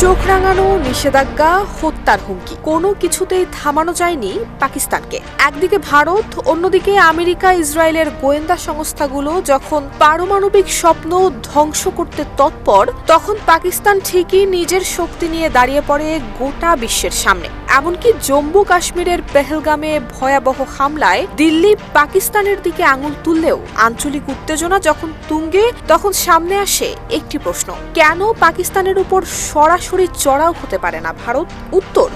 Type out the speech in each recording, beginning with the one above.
চোখ রাঙানো, নিষেধাজ্ঞা, হত্যার হুমকি। কোনো কিছুতেই থামানো যায়নি পাকিস্তানকে। একদিকে ভারত, অন্যদিকে আমেরিকা, ইসরায়েলের গোয়েন্দা সংস্থাগুলো যখন পারমাণবিক স্বপ্ন ধ্বংস করতে তৎপর, তখন পাকিস্তান ঠিকই নিজের শক্তি নিয়ে দাঁড়িয়ে পড়ে গোটা বিশ্বের সামনে। এমনকি জম্মু কাশ্মীরের পেহেলগামে ভয়াবহ হামলায় দিল্লি পাকিস্তানের দিকে আঙুল তুললেও আঞ্চলিক উত্তেজনা যখন তুঙ্গে, তখন সামনে আসে একটি প্রশ্ন। কেন পাকিস্তানের উপর সরাসরি চড়াও হতে পারে না ভারত? উত্তর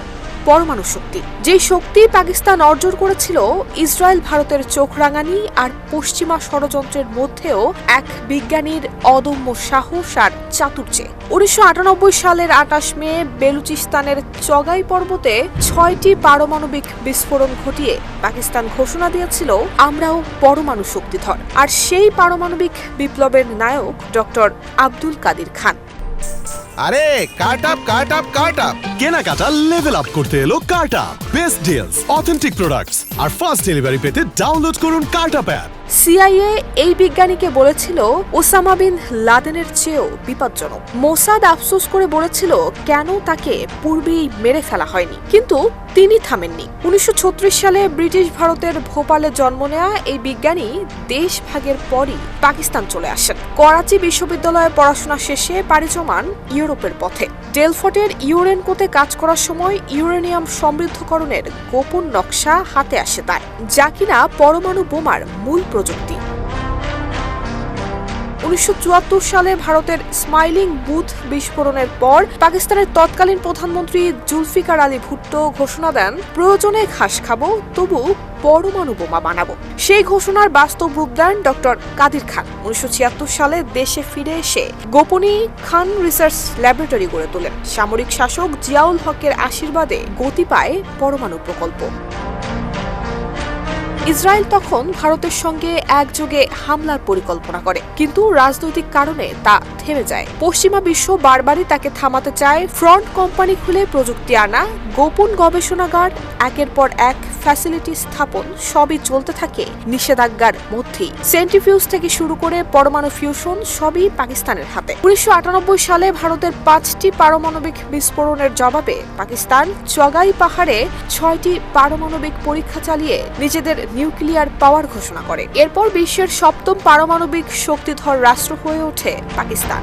পরমাণু শক্তি। যে শক্তি পাকিস্তান অর্জন করেছিল, ইসরায়েল, ভারতের চোখ রাঙানি আর পশ্চিমা ষড়যন্ত্রের মধ্যেও এক বিজ্ঞানীর অদম্য সাহস আর চাতুর্যে। উনিশশো আটানব্বই সালের আটাশ মে, বেলুচিস্তানের চগাই পর্বতে ছয়টি পারমাণবিক বিস্ফোরণ ঘটিয়ে পাকিস্তান ঘোষণা দিয়েছিল, আমরাও পরমাণু শক্তিধর। আর সেই পারমাণবিক বিপ্লবের নায়ক ডক্টর আব্দুল কাদির খান। আরে cut up cut up cut up কেনাকাটা লেভেল আপ করতে এলো কার্টা বেস্ট ডিলস অথেন্টিক প্রোডাক্টস আর ফাস্ট ডেলিভারি পেতে ডাউনলোড করুন কার্টা অ্যাপ সিআইএ এই বিজ্ঞানীকে বলেছিল, ওসামা বিন লাদেনের চেয়েও বিপজ্জনক। মোসাদ আফসোস করে বলেছিল, কেন তাকে পূর্বেই মেরে ফেলা হয়নি? কিন্তু তিনি থামেননি। উনিশশো ছত্রিশ সালে ব্রিটিশ ভারতের ভোপালে জন্ম নেওয়া এই বিজ্ঞানী দেশ ভাগের পরই পাকিস্তান চলে আসেন। করাচি বিশ্ববিদ্যালয়ে পড়াশোনা শেষে পাড়ি জমান ইউরোপের পথে। ডেলফটের ইউরেনকোতে কাজ করার সময় ইউরেনিয়াম সমৃদ্ধকরণের গোপন নকশা হাতে আসে তার, যা কিনা পরমাণু বোমার মূল প্রযুক্তি। উনিশশো সালে ভারতের স্মাইলিং বুথ বিস্ফোরণের পর পাকিস্তানের তৎকালীন প্রধানমন্ত্রী জুলফিকার আলী ভুট্টো ঘোষণা দেন, প্রয়োজনে ঘাস খাব, তবু পরমাণু বোমা বানাবো। সেই ঘোষণার বাস্তব রূপ দেন ডক্টর কাদির খান। উনিশশো ছিয়াত্তর সালে দেশে ফিরে এসে গোপনী খান রিসার্চ ল্যাবরেটরি গড়ে তোলেন। সামরিক শাসক জিয়াউল হকের আশীর্বাদে গতি পায় পরমাণু প্রকল্প। ইসরায়েল তখন ভারতের সঙ্গে একযোগে হামলার পরিকল্পনা করে। কিন্তু রাজনৈতিক কারণে তা থেমে যায়। পশ্চিমা বিশ্ব বারবারই তাকে থামাতে চায়। ফ্রন্ট কোম্পানি খুলে প্রযুক্তি আনা, গোপন গবেষণাগার, একের পর এক ফ্যাসিলিটি স্থাপন, সবই চলতে থাকে নিষেধাজ্ঞার মধ্যেই। সেন্টিফিউজ থেকে শুরু করে পরমাণু ফিউশন সবই পাকিস্তানের হাতে। উনিশশো আটানব্বই সালে ভারতের পাঁচটি পারমাণবিক বিস্ফোরণের জবাবে পাকিস্তান চগাই পাহাড়ে ছয়টি পারমাণবিক পরীক্ষা চালিয়ে নিজেদের নিউক্লিয়ার পাওয়ার ঘোষণা করে। এরপর বিশ্বের সপ্তম পারমাণবিক শক্তিধর রাষ্ট্র হয়ে ওঠে পাকিস্তান।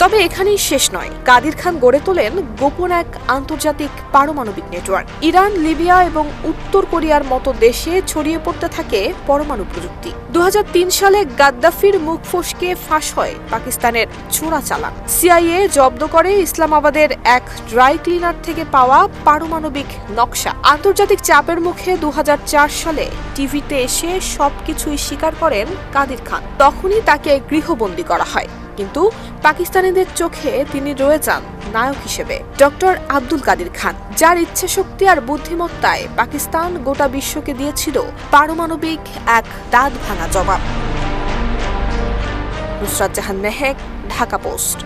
তবে এখানেই শেষ নয়। কাদির খান গড়ে তোলেন গোপন এক আন্তর্জাতিক পারমাণবিক নেটওয়ার্ক। ইরান, লিবিয়া এবং উত্তর কোরিয়ার মতো দেশে ছড়িয়ে পড়তে থাকে পরমাণু প্রযুক্তি। দু হাজার তিন সালে গাদ্দাফির মুখ ফসকে ফাঁস হয় পাকিস্তানের চোরা চালান। সিআইএ জব্দ করে ইসলামাবাদের এক ড্রাই ক্লিনার থেকে পাওয়া পারমাণবিক নকশা। আন্তর্জাতিক চাপের মুখে দু হাজার চার সালে টিভিতে এসে সবকিছুই স্বীকার করেন কাদির খান। তখনই তাকে গৃহবন্দী করা হয়। কিন্তু পাকিস্তানিদের চোখে তিনি রয়ে যান নায়ক হিসেবে। ডক্টর আব্দুল কাদির খান, যার ইচ্ছে শক্তি আর বুদ্ধিমত্তায় পাকিস্তান গোটা বিশ্বকে দিয়েছিল পারমাণবিক এক দাঁত ভাঙা জবাব। নুসরাত জাহান মেহেক, ঢাকা পোস্ট।